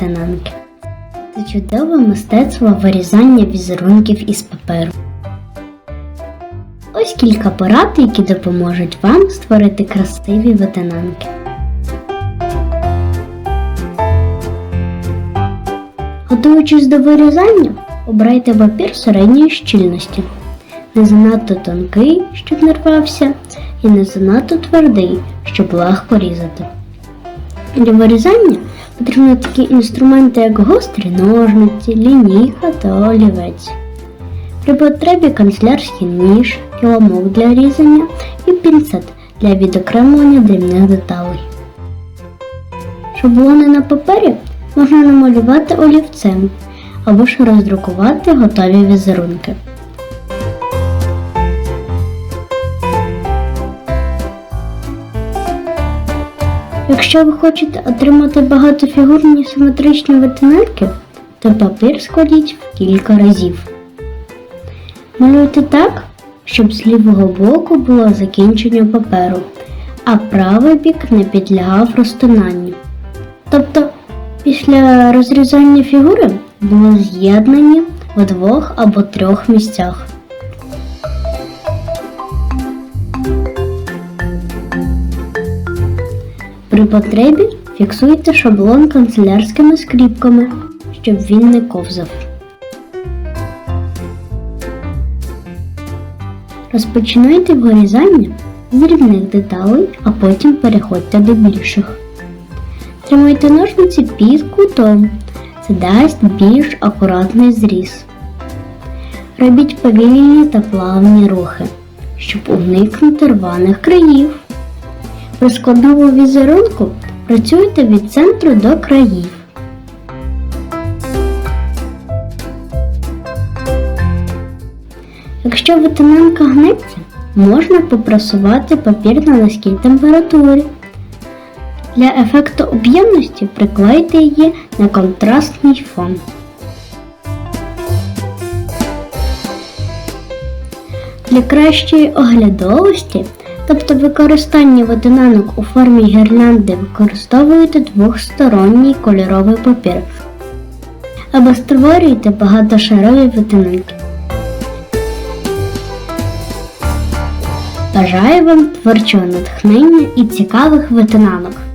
ветенанки. Це чудове мистецтво вирізання візерунків із паперу. Ось кілька порад, які допоможуть вам створити красиві ветенанки. Готуючись до вирізання, обирайте папір середньої щільності. Не занадто тонкий, щоб не рвався, і не занадто твердий, щоб легко різати. Для вирізання потрібні такі інструменти, як гострі ножниці, лінійка та олівець. При потребі канцелярський ніж, килимок для різання і пінцет для відокремлення дрібних деталей. Шаблони на папері можна намалювати олівцем або ж роздрукувати готові візерунки. Якщо ви хочете отримати багатофігурні симетричні ветенанки, то папір складіть в кілька разів. Малюйте так, щоб з лівого боку було закінчення паперу, а правий бік не підлягав розтинанню. Тобто після розрізання фігури було з'єднані в двох або трьох місцях. При потребі фіксуйте шаблон канцелярськими скріпками, щоб він не ковзав. Розпочинайте вирізання з дрібних деталей, а потім переходьте до більших. Тримайте ножниці під кутом. Це дасть більш акуратний зріз. Робіть повільні та плавні рухи, щоб уникнути рваних країв. При складному візерунку працюйте від центру до країв. Якщо ветенанка гнеться, можна попрасувати папір на низькій температурі. Для ефекту об'ємності приклейте її на контрастний фон. Для кращої оглядовості, тобто використання водинанок у формі гірлянди, використовуйте двохсторонній кольоровий папір або створюйте багатошарові водинанки. Бажаю вам творчого натхнення і цікавих витинанок!